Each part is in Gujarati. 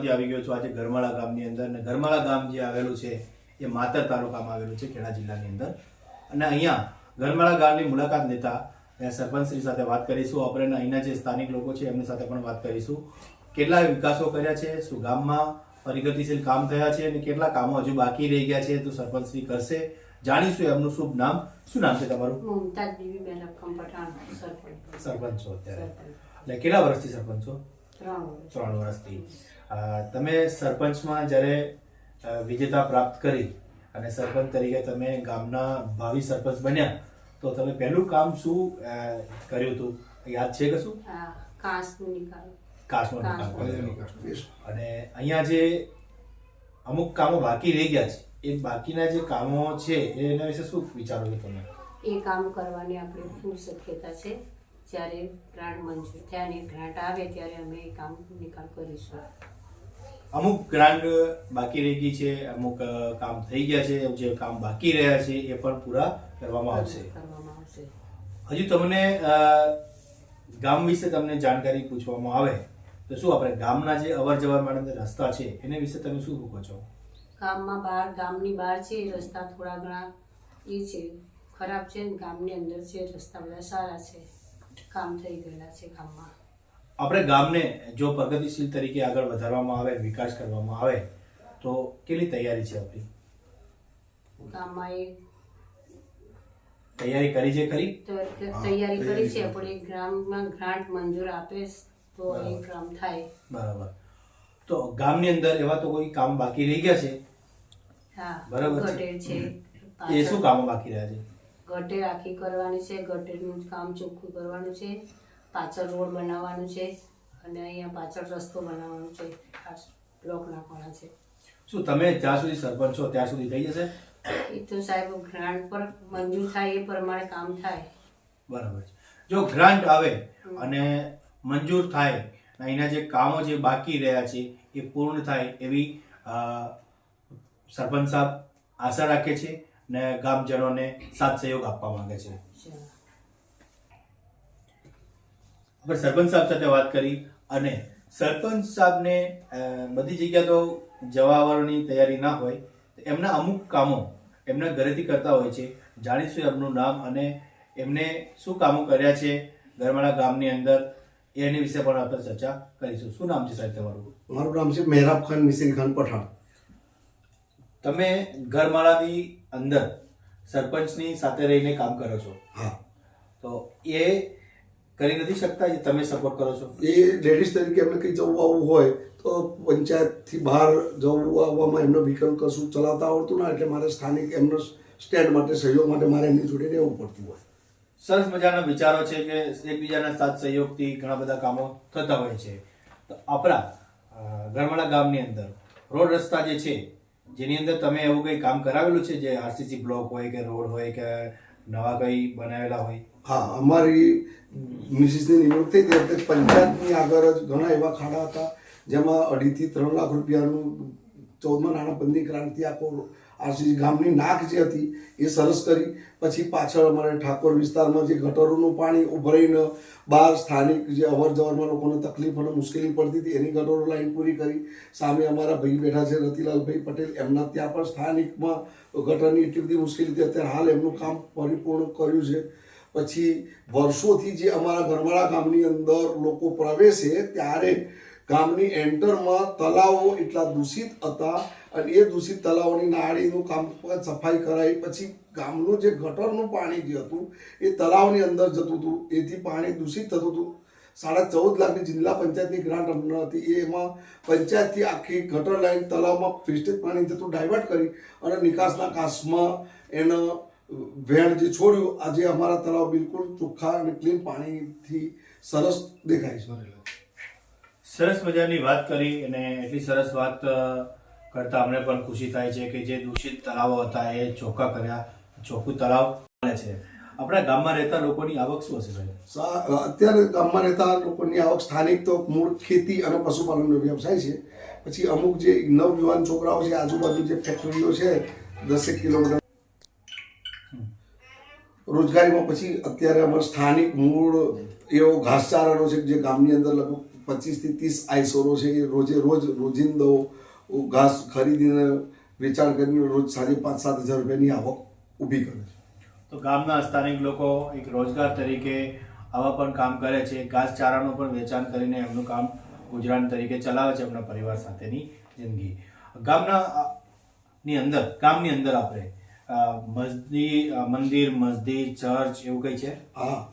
વિસ્તારમાંથી આવી ગયો છું. આજે ગરમાળા ગામની અંદર અને ગરમાળા ગામ જે આવેલું છે એ માતર તાલુકામાં આવેલું છે ખેડા જિલ્લાની અંદર. અને અહીંયા ગરમાળા ગામની મુલાકાત લેતા સરપંચશ્રી સાથે વાત કરીશું. આપણે અહીંના જે સ્થાનિક લોકો છે એમની સાથે પણ વાત કરીશું. કેટલા વિકાસો કર્યા છે? શું ગામમાં પ્રગતિશીલ કામ થયા છે? અને કેટલા કામો હજુ બાકી રહી ગયા છે? તો સરપંચશ્રી કરશે. જાણીશું એમનું શુભ નામ. શું નામ છે તમારું? મુમતાજ પઠાણ સરપંચ. સરપંચ છો અત્યારે. એટલે કેટલા વર્ષથી સરપંચ છો? ત્રણ વર્ષથી. તમે સરપંચમાં જ્યારે વિજેતા પ્રાપ્ત કરી અને સરપંચ તરીકે તમે ગામના ભાવિ સરપંચ બન્યા તો તમે પહેલું કામ શું કર્યું હતું? યાદ છે કે શું કાંસનું અને અહીંયા જે અમુક કામો બાકી રહી ગયા છે એ બાકીના જે કામો છે એના વિશે શું વિચારો છો તમે? એ કામ કરવાની આપણે ખૂબ શક્યતા છે. જ્યારે ગ્રાન્ટ મંજૂર થયા અને ગ્રાન્ટ આવે ત્યારે અમે એ કામ નિકાલ કરીશું. અમુક ગ્રાન્ટ બાકી રહી ગઈ છે અમુક કામ થઈ ગયા છે જે કામ બાકી રહ્યા છે એ પણ પૂરા કરવામાં આવશે. હજુ તમને ગામ વિશે તમને જાણકારી પૂછવામાં આવે તો શું આપણે ગામના જે અવર જવર માટે રસ્તા છે એને વિશે તમે શું કહો છો? ગામમાં બહાર ગામની બહાર છે રસ્તા થોડા ઘણા એ છે ખરાબ છે ને ગામની અંદર છે રસ્તા બધા સારા છે કામ થઈ ગયેલા છે ગામમાં. આપણે ગામને જો પ્રગતિશીલ તરીકે આગળ વધારવામાં આવે વિકાસ કરવામાં આવે તો કેટલી તૈયારી છે આપણી ગામમાં એ તૈયારી કરી છે ખરી? તો તૈયારી કરી છે પણ એ ગ્રામમાં ગ્રાન્ટ મંજૂર આપે તો એ કામ થાય. બરાબર. તો ગામની અંદર એવા તો કોઈ કામ બાકી રહી ગયા છે? હા બરાબર છે. એ શું કામ બાકી રહ્યા છે? ગટેર આખી કરવાની છે ગટેરનું કામ ચોખ્ખું કરવાનું છે. પાછળ રોડ બનાવવાનું છે અને અહીંયા પાછળ રસ્તો બનાવવાનો છે. બ્લોક નાખવાના છે. શું તમે જ્યાં સુધી સરપંચ છો ત્યાં સુધી થઈ જશે? એ તો સાહેબ ગ્રાન્ટ પર મંજૂર થાય એ પ્રમાણે કામ થાય. બરાબર છે. જો ગ્રાન્ટ આવે અને મંજૂર થાય અહીંના જે કામો જે બાકી રહ્યા છે એ પૂર્ણ થાય એવી સરપંચ સાહેબ આશા રાખે છે ને ગામજનોને સાથ સહયોગ આપવા માંગે છે. આપણે સરપંચ સાહેબ સાથે વાત કરી અને સરપંચ સાહેબને બધી જગ્યા તો જવા આવવાની તૈયારી ના હોય એમના અમુક કામો એમના ઘરેથી કરતા હોય છે. જાણીશું એમનું નામ અને એમને શું કામો કર્યા છે ગરમાળા ગામની અંદર એની વિશે પણ આપણે ચર્ચા કરીશું. શું નામ છે સાહેબ તમારું? મારું નામ છે મહેરાબ ખાન મિસિર ખાન પઠાણ. તમે ગરમાળાની અંદર સરપંચની સાથે રહીને કામ કરો છો. હા. તો એ કરી નથી શકતા જે તમે સપોર્ટ કરો છો? એ લેડીઝ તરીકે એમને કંઈ જવું આવવું હોય તો પંચાયતથી બહાર જવું આવવામાં એમનો વિકલ્પ કશું ચલાવતા આવડતું ના એટલે મારે સ્થાનિક એમનો સ્ટેન્ડ માટે સહયોગ માટે મારે એમની જોડે રહેવું પડતું હોય. સરસ મજાના વિચારો છે કે એકબીજાના સાથ સહયોગથી ઘણા બધા કામો થતા હોય છે. તો આપણા અ, ગરમાળા ગામની અંદર રોડ રસ્તા જે છે જેની અંદર તમે એવું કંઈ કામ કરાવેલું છે? જે આરસીસી બ્લોક હોય કે રોડ હોય કે નવા કંઈ બનાવેલા હોય? હા, અમારી મિસિસની નિમણૂક થઈ તે વખતે પંચાયતની આગળ જ ઘણા એવા ખાડા હતા, જેમાં અઢીથી ત્રણ લાખ રૂપિયાનું ચૌદમાં નાણાબંધી ક્રાંતિ આખો આરસીસી ગામની નાક જે હતી, એ સરસ કરી. પછી પાછળ અમારે ઠાકોર વિસ્તારમાં જે ગટરોનું પાણી ઉભરાઈને બહાર સ્થાનિક જે અવર જવરમાં લોકોને તકલીફ અને મુશ્કેલી પડતી હતી, એની ગટરો લાઈન પૂરી કરી. સામે અમારા ભાઈ બેઠા છે, રતિલાલભાઈ પટેલ. એમના ત્યાં પણ સ્થાનિકમાં ગટરની એટલી બધી મુશ્કેલી હતી. અત્યારે હાલ એમનું કામ પરિપૂર્ણ કર્યું છે. પછી વર્ષોથી જે અમારા ગરવાળા ગામની અંદર લોકો પ્રવેશે ત્યારે ગામની એન્ટરમાં તલાવો એટલા દૂષિત હતા અને એ દૂષિત તલાવોની નાળીનું કામ સફાઈ કરાવી પછી ગામનું જે ગટરનું પાણી જે હતું, એ તલાવની અંદર જતું હતું. એથી પાણી દૂષિત થતું હતું. સાડા ચૌદ લાખની જિલ્લા પંચાયતની ગ્રાન્ટ અમને હતી. એમાં પંચાયતથી આખી ગટર લાઈન તલાવમાં ફિસ્ટેજ પાણી જતું ડાયવર્ટ કરી અને નિકાસના કાસમાં એના વેણ જે છોડ્યું આજે અમારા તળાવ બિલકુલ ચોખ્ખા અને ક્લીન પાણીથી સરસ દેખાય છે. સરસ મજાની વાત કરી અને એટલી સરસ વાત કરતા અમને પણ ખુશી થાય છે કે જે દૂષિત તળાવો હતા એ ચોખ્ખા કર્યા ચોખ્ખું તળાવ મળે છે. આપણા ગામમાં રહેતા લોકોની આવક શું હશે ભાઈ? અત્યારે ગામમાં રહેતા લોકોની આવક સ્થાનિક તો મૂળ ખેતી અને પશુપાલનનો વ્યવસાય છે. પછી અમુક જે નવયુવાન છોકરાઓ છે આજુબાજુ જે ફેક્ટરીઓ છે દસેક કિલોમીટર રોજગારીમાં પછી અત્યારે અમારે સ્થાનિક મૂળ એવો ઘાસચારાનો છે જે ગામની અંદર લગભગ પચીસથી ત્રીસ આઈસોરો છે એ રોજે રોજ રોજિંદો ઘાસ ખરીદીને વેચાણ કરીને રોજ સાંજે પાંચ સાત હજાર રૂપિયાની આવક ઊભી કરે છે. તો ગામના સ્થાનિક લોકો એક રોજગાર તરીકે આવા પણ કામ કરે છે. ઘાસચારાનું પણ વેચાણ કરીને એમનું કામ ગુજરાન તરીકે ચલાવે છે એમના પરિવાર સાથેની જિંદગી. ગામના ની અંદર, ગામની અંદર આપણે મસ્જિદ મંદિર, મસ્જિદ, ચર્ચ એવું કંઈ છે? હા.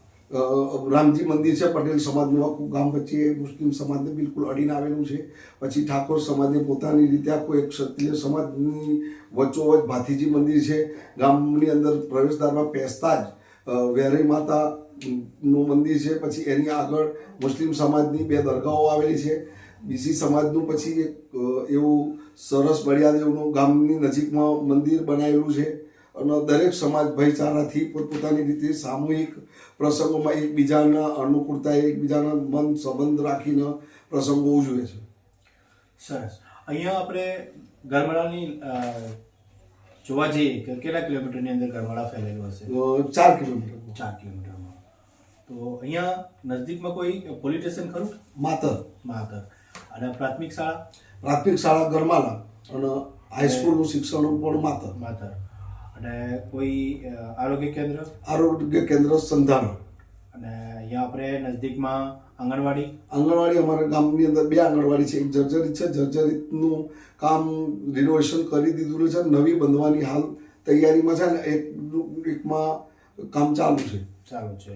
રામજી મંદિર છે, પટેલ સમાજનું આખું ગામ વચ્ચે મુસ્લિમ સમાજને બિલકુલ અડીને આવેલું છે. પછી ઠાકોર સમાજે પોતાની રીતે આખું એક ક્ષત્રિય સમાજની વચ્ચોવચ ભાથીજી મંદિર છે. ગામની અંદર પ્રવેશદ્વારમાં પેસતા જ વેરઈ માતા નું મંદિર છે. પછી એની આગળ મુસ્લિમ સમાજની બે દરગાહો આવેલી છે. બીસી સમાજનું પછી એક એવું સરસ બળિયાદેવનું ગામની નજીકમાં મંદિર બનાવેલું છે. અને દરેક સમાજ ભાઈચારાથી પોતપોતાની રીતે સામૂહિક પ્રસંગોમાં એકબીજાના અનુકૂળતા એકબીજાના મન સંબંધ રાખીને પ્રસંગો ઉજવે છે. સરસ. અહીંયા આપણે ગરમાળાની જોવા જઈએ કે કેટલા કિલોમીટરની અંદર ગરમાળા ફેલેલું હશે? ચાર કિલોમીટર. ચાર કિલોમીટરમાં. તો અહીંયા નજદીકમાં કોઈ પોલીસ સ્ટેશન ખરું? માતર. માતર. અને પ્રાથમિક શાળા? પ્રાથમિક શાળા ગરમાલા અને હાઈસ્કૂલનું શિક્ષણ પણ માતર. માતર. અને કોઈ આરોગ્ય કેન્દ્ર? આરોગ્ય કેન્દ્ર સંધારણ અને અહીંયા આપણે નજદીકમાં આંગણવાડી? આંગણવાડી અમારા ગામની અંદર બે આંગણવાડી છે. એક જર્જરિત છે. જર્જરિતનું કામ રિનોવેશન કરી દીધું છે. નવી બંધવાની હાલ તૈયારીમાં છે ને એક એકમાં કામ ચાલુ છે. ચાલુ છે.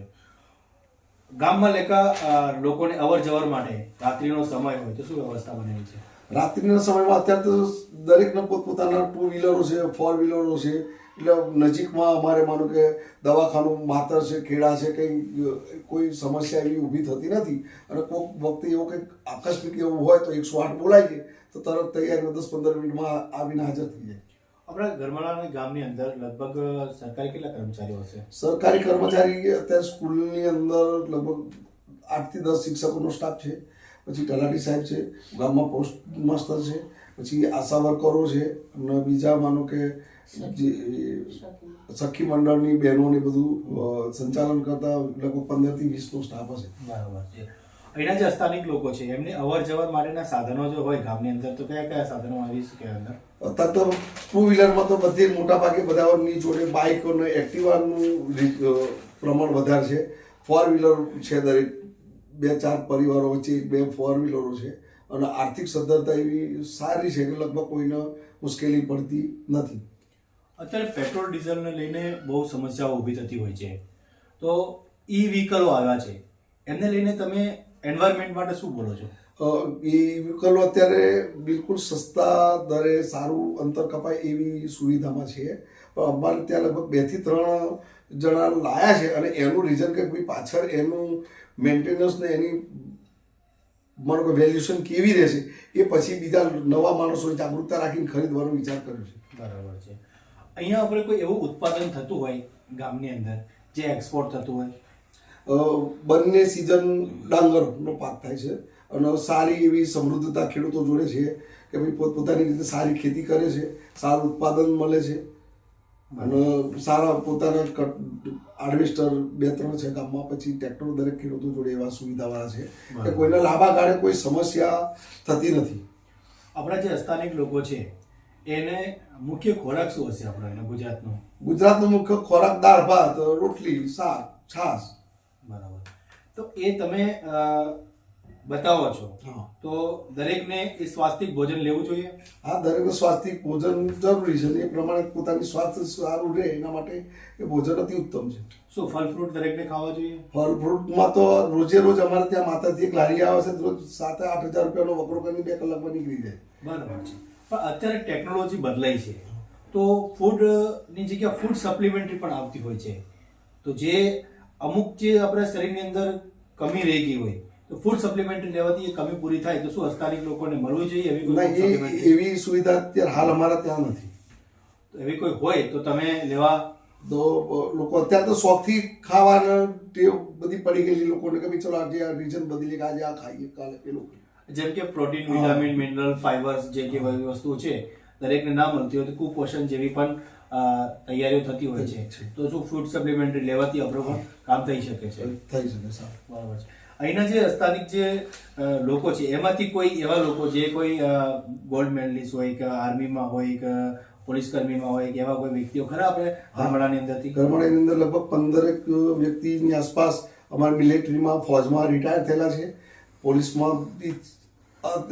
ગામમાં લેખા લોકોને અવર જવર માટે રાત્રિનો સમય હોય તો શું વ્યવસ્થા બનેલી છે? રાત્રિના સમયમાં અત્યારે તો દરેકના પોતપોતાના ટુ વ્હીલરો છે ફોર વ્હીલરો છે. એટલે નજીકમાં અમારે માનો કે દવાખાનું માતર છે ખેડા છે કંઈ કોઈ સમસ્યા એવી ઊભી થતી નથી. અને કોઈક વખતે એવું કંઈક આકસ્મિક એવું હોય તો એકસો આઠ બોલાવીએ તો તરત તૈયાર દસ પંદર મિનિટમાં આવીને હાજર થઈ જાય. આપણા ગરમાળા ગામની અંદર લગભગ સરકારી કેટલા કર્મચારીઓ હશે? સરકારી કર્મચારી અત્યારે સ્કૂલની અંદર લગભગ આઠથી દસ શિક્ષકોનો સ્ટાફ છે પછી તલાટી સાહેબ છે ગામમાં પોસ્ટ માસ્ટર છે પછી આશા વર્કરો છે અને બીજા માનો કે સખી મંડળની બહેનોને બધું સંચાલન કરતા લગભગ પંદરથી વીસનો સ્ટાફ હશે. બરાબર છે. અહીંના જે સ્થાનિક લોકો છે એમને અવર જવર માટેના સાધનો જો હોય ગામની અંદર તો કયા કયા સાધનો આવી શકે અંદર? અત્યારે તો ટુ વ્હીલરમાં તો બધી મોટા ભાગે બધાની જોડે બાઇક અને એક્ટિવાનું પ્રમાણ વધારે છે ફોર વ્હીલર છે દરેક બે ચાર પરિવારો વચ્ચે એક બે ફોર વ્હીલરો છે. અને આર્થિક સદ્ધરતા એવી સારી છે કે લગભગ કોઈને મુશ્કેલી પડતી નથી. અત્યારે પેટ્રોલ ડીઝલને લઈને બહુ સમસ્યાઓ ઊભી થતી હોય છે. તો ઈ વ્હીકલો આવ્યા છે. એમને લઈને તમે એન્વાયરમેન્ટ માટે શું બોલો છો? ઈ વ્હીકલો અત્યારે બિલકુલ સસ્તા દરે સારું અંતર કપાય એવી સુવિધામાં છે. પણ અમારે ત્યાં લગભગ બેથી ત્રણ જણા લાયા છે અને એનું રીઝન કે ભાઈ પાછળ એનું મેન્ટેનન્સ ને એની મારું કે વેલ્યુશન કેવી રહેશે એ પછી બીજા નવા માણસોએ જાગૃતતા રાખીને ખરીદવાનો વિચાર કર્યો છે. બરાબર છે. અહીંયા આપણે કોઈ એવું ઉત્પાદન થતું હોય ગામની અંદર જે એક્સપોર્ટ થતું હોય? બંને સિઝન ડાંગરનો પાક થાય છે અને સારી એવી સમૃદ્ધતા ખેડૂતો જોડે છે કે ભાઈ પોતપોતાની રીતે સારી ખેતી કરે છે સારું ઉત્પાદન મળે છે. અને સારા પોતાના હાર્વેસ્ટર બે ત્રણ છે ગામમાં પછી ટ્રેક્ટર દરેક ખેડૂતો જોડે એવા સુવિધાવાળા છે કે કોઈને લાંબા ગાળે કોઈ સમસ્યા થતી નથી. આપણા જે સ્થાનિક લોકો છે એને મુખ્ય ખોરાક શું હશે આપણો એનો ગુજરાતનો? ગુજરાતનો મુખ્ય ખોરાક દાળ ભાત રોટલી શાક છાશ. બરાબર. તો એ તમે બતાવો છો. તો દરેકને એ સ્વાસ્થિક ભોજન લેવું જોઈએ? હા દરેકને સ્વાસ્થિક ભોજન જરૂરી છે એ પ્રમાણે પોતાની સ્વાસ્થ્ય સારું રહે એના માટે એ ભોજન અતિ ઉત્તમ છે. શું ફળ ફ્રૂટ દરેકને ખાવા જોઈએ? ફળ ફ્રૂટમાં તો રોજે રોજ અમારે ત્યાં માતાજી એક લારી આવે છે રોજ સાત આઠ હજાર રૂપિયાનો વકરો કરીને બે કલાકમાં નીકળી જાય. બરાબર છે. પણ અત્યારે ટેકનોલોજી બદલાઈ છે. તો ફૂડની જગ્યા ફૂડ સપ્લિમેન્ટરી પણ આવતી હોય છે. તો જે અમુક જે આપણા શરીરની અંદર કમી રહી ગઈ હોય તો ફૂડ સપ્લિમેન્ટરી લેવાથી એ કમી પૂરી થાય તો શું સ્થાનિક લોકોને મળવું જોઈએ એવી? એવી સુવિધા અત્યારે હાલ અમારા ત્યાં નથી. તો એવી કોઈ હોય તો તમે લેવા? તો લોકો અત્યારે તો શોખથી ખાવાના ટેવ બધી પડી ગયેલી લોકોને કે ભાઈ ચલો આજે આ રીઝન બદલી કે આજે આ ખાઈએ કાલે પેલું જેમ કે પ્રોટીન વિટામિન મિનરલ ફાઈબર્સ જે કે વસ્તુઓ છે દરેકને ના મળતી હોય તો કુપોષણ જેવી પણ તૈયારીઓ થતી હોય છે. તો શું ફૂડ સપ્લિમેન્ટરી લેવાથી આપણું પણ કામ થઈ શકે છે. થઈ શકે સર. બરાબર છે. અહીંના જે સ્થાનિક જે લોકો છે એમાંથી કોઈ એવા લોકો જે કોઈ ગોલ્ડ મેડલિસ્ટ હોય કે આર્મીમાં હોય કે પોલીસ કર્મીમાં હોય કે એવા કોઈ વ્યક્તિઓ ખરા આપણે ગામડાની અંદરથી? ગરમાળાની અંદર લગભગ પંદરેક વ્યક્તિની આસપાસ અમારા મિલિટરીમાં ફોજમાં રિટાયર થયેલા છે. પોલીસમાં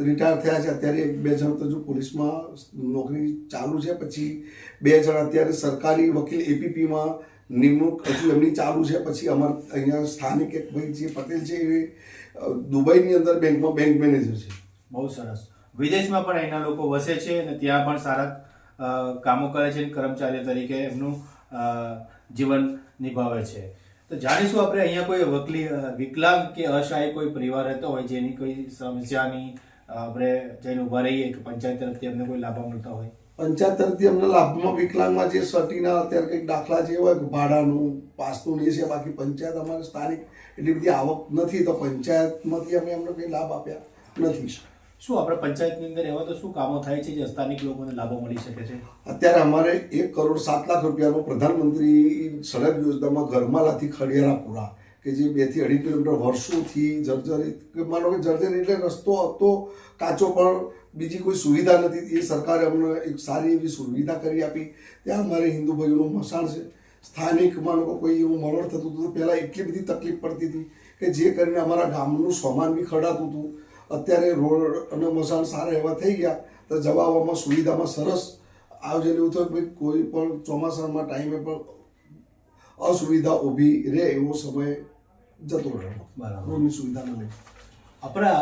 રિટાયર થયા છે. અત્યારે બે જણ તો જો પોલીસમાં નોકરી ચાલુ છે, પછી બે જણ અત્યારે સરકારી વકીલ એપીપીમાં નિમણૂક હજુ એમની ચાલુ છે, પછી અમારા અહીંયા સ્થાનિક એક ભાઈ જે પટેલ છે, એ દુબઈની અંદર બેંકમાં બેંક મેનેજર છે. બહુ સરસ. વિદેશમાં પણ એના લોકો વસે છે અને ત્યાં પણ સારા કામો કરે છે કર્મચારીઓ તરીકે એમનું જીવન નિભાવે છે. તો જાણીશું આપણે અહીંયા કોઈ વકલી વિકલાંગ કે અસહાય કોઈ પરિવાર રહેતો હોય જેની કોઈ સમસ્યાની આપણે જઈને ઊભા રહીએ કે પંચાયત તરફથી અમને કોઈ લાભ મળતા હોય? પંચાયત તરફથી અમને લાભમાં વિકલાંગમાં જે સટીના અત્યારે કંઈક દાખલા જે હોય ભાડાનું, પાસનું એ છે, બાકી પંચાયત અમારે સ્થાનિક એટલી બધી આવક નથી. તો પંચાયતમાંથી અમે એમને કંઈ લાભ આપ્યા નથી શું આપણે પંચાયતની અંદર એવા તો શું કામો થાય છે જે સ્થાનિક લોકોને લાભો મળી શકે છે? અત્યારે અમારે એક કરોડ સાત લાખ રૂપિયાનો પ્રધાનમંત્રી સડક યોજનામાં ગરમાલાથી ખડિયારાપુરા કે જે બેથી અઢી કિલોમીટર વર્ષોથી જર્જરિત માનો કે જર્જરિત એટલે રસ્તો હતો, કાચો પણ બીજી કોઈ સુવિધા નથી. એ સરકારે અમને એક સારી એવી સુવિધા કરી આપી. ત્યાં અમારે હિન્દુ ભાઈઓનું મસાણ છે. સ્થાનિક માનો કોઈ એવું મરણ થતું હતું પહેલાં એટલી બધી તકલીફ પડતી હતી કે જે કરીને અમારા ગામનું સામાન બી ખડાતું હતું. અત્યારે રોડ અને મસાણ સારા એવા થઈ ગયા તો જવા આવવામાં સુવિધામાં સરસ આવજે એવું થયું કે ભાઈ કોઈ પણ ચોમાસામાં ટાઈમે પણ અસુવિધા ઊભી રહે એવો સમય જતો બરાબર. રોડની સુવિધા મળે આપણા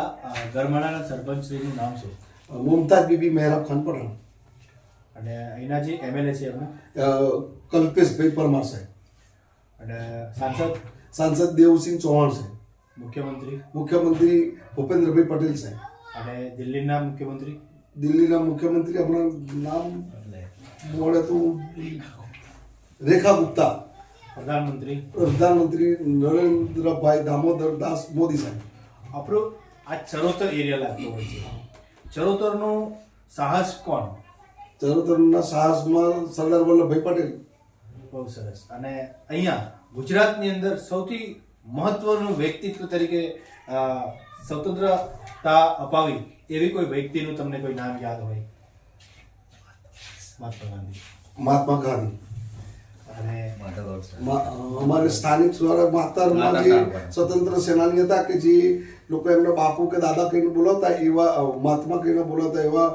ગરમાળાના સરપંચશ્રીનું નામ શું? મુમતાજ બીબી મહેરાબ ખાન પઠાણ અને અહીંના જે એમએલએ છે એમના? કલ્પેશભાઈ પરમાર સાહેબ. અને સાંસદ? સાંસદ દેવસિંહ ચૌહાણ સાહેબ. મુખ્યમંત્રી? મુખ્યમંત્રી ભૂપેન્દ્રભાઈ પટેલ સાહેબ. અને દિલ્હીના મુખ્યમંત્રી? દિલ્હીના મુખ્યમંત્રી આપણા નામ મળે તો રેખા ગુપ્તા. પ્રધાનમંત્રી. પ્રધાનમંત્રી નરેન્દ્રભાઈ દામોદર દાસ મોદી સાહેબ. આપણો આ ચરોતર એરિયા લાગતો હોય છે. ચરોતરનું સાહસ કોણ? ચરોતરના સાહસમાં સરદાર વલ્લભભાઈ પટેલ. બહુ સરસ. અને અહીંયા ગુજરાતની અંદર સૌથી મહત્વનું વ્યક્તિત્વ તરીકે સ્વતંત્રતા અપાવી એવી કોઈ વ્યક્તિનું તમને કોઈ નામ યાદ હોય? મહાત્મા ગાંધી. મહાત્મા ગાંધી. અમારે સ્થાનિક માતરમાં જે સ્વતંત્ર સેનાની હતા કે જે લોકો એમને બાપુ કે દાદા કહીને બોલાવતા એવા મહાત્મા કહીને બોલાવતા એવા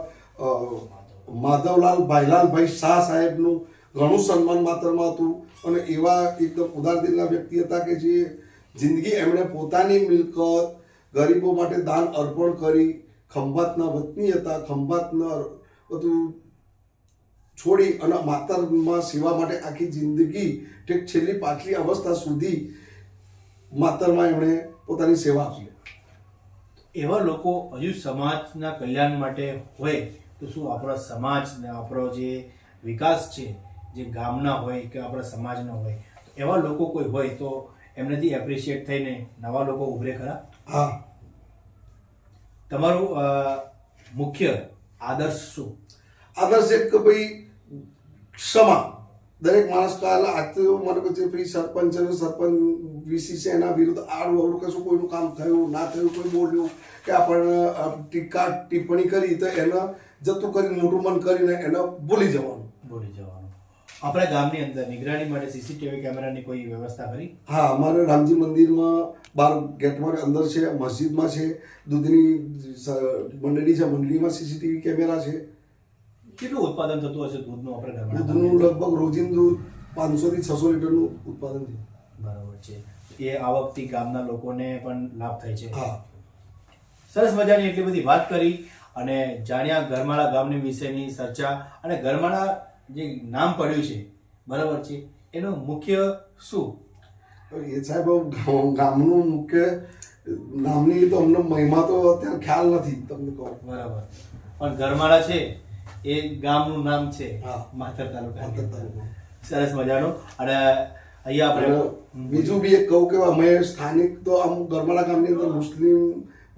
માધવલાલ ભાઈલાલભાઈ શાહ સાહેબનું ઘણું સન્માન માતરમાં હતું. અને એવા એકદમ ઉદાર દિલના વ્યક્તિ હતા કે જે જિંદગી એમણે પોતાની મિલકત ગરીબો માટે દાન અર્પણ કરી, ખંભાતના વતની હતા, ખંભાતના બધું છોડી અને માતરમાં સેવા માટે આખી જિંદગી ઠીક છેલ્લી પાછલી અવસ્થા સુધી માતરમાં એમણે પોતાની સેવા આપી. એવા લોકો હજુ સમાજના કલ્યાણ માટે હોય તો શું આપણા સમાજને આપણો જે વિકાસ છે, જે ગામના હોય કે આપણા સમાજના હોય, એવા લોકો કોઈ હોય તો એમનેથી એપ્રિશિએટ થઈને નવા લોકો ઉભરે ખરા? હા. તમારું મુખ્ય આદર્શ શું? આદર્શ એક કે ભાઈ ક્ષમા. દરેક માણસ કાલ આજે મને કહે છે ભાઈ સરપંચ સરપંચ વીસી છે એના વિરુદ્ધ આડું અવડું કશું કોઈનું કામ થયું ના થયું કોઈ બોલ્યું કે આપણને ટીકા ટિપ્પણી કરી તો એને જતું કરી મોટું મન કરીને એને ભૂલી જવાનું. ભૂલી જવાનું. આપણા ગામની અંદર નિગરાણી માટે સીસીટીવી કેમેરાની કોઈ વ્યવસ્થા કરી? હા અમારે રામજી મંદિરમાં બાર ગેટમાં અંદર છે મસ્જિદમાં છે દૂધની મંડળી છે મંડળીમાં સીસીટીવી કેમેરા છે. કેટલું ઉત્પાદન થતું હશે દૂધનું આપણે ગામના દૂધનું લગભગ રોજિંદુ પાંચસો થી છસો લીટરનું ઉત્પાદન છે. બરાબર છે. એ આવકથી ગામના લોકોને પણ લાભ થાય છે. હા. સરસ મજાની એટલી બધી વાત કરી અને જાણ્યા ગરમાળા ગામની વિશેની ચર્ચા અને ગરમાળા જે નામ પડ્યું છે બરાબર છે? એનો મુખ્ય શું? એ સાહેબ ગામનું મુખ્ય નામની તો અમને મહિમા તો અત્યારે ખ્યાલ નથી તમને કહો. બરાબર. પણ ગરમાળા છે એ ગામનું નામ છે હા. માથર તાલુકા. માથર તાલુકા. સરસ મજાનું. અને અહીંયા આપણે બીજું બી એક કહું કે અમે સ્થાનિક તો આમ ગરમાળા ગામની અંદર મુસ્લિમ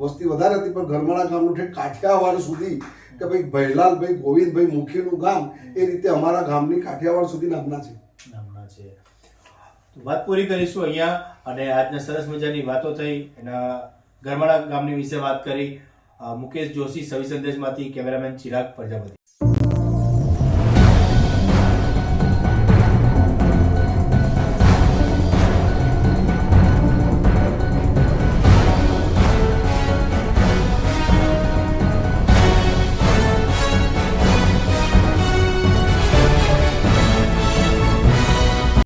વસ્તી વધારે હતી પણ ગરમાળા ગામનું ઠેક કાઠિયાવાડ સુધી કે ભાઈ ભૈલાલભાઈ, ગોવિંદભાઈ મુખીનું ગામ એ રીતે અમારા ગામની કાઠિયાવાડ સુધી નામના છે. નામના છે. વાત પૂરી કરીશું અહીંયા અને આજના સરસ મજાની વાતો થઈ. એના ગરમાળા ગામની વિશે વાત કરી. મુકેશ જોશી સવિસંદેશમાંથી કેમેરામેન ચિરાગ પ્રજાપતિ.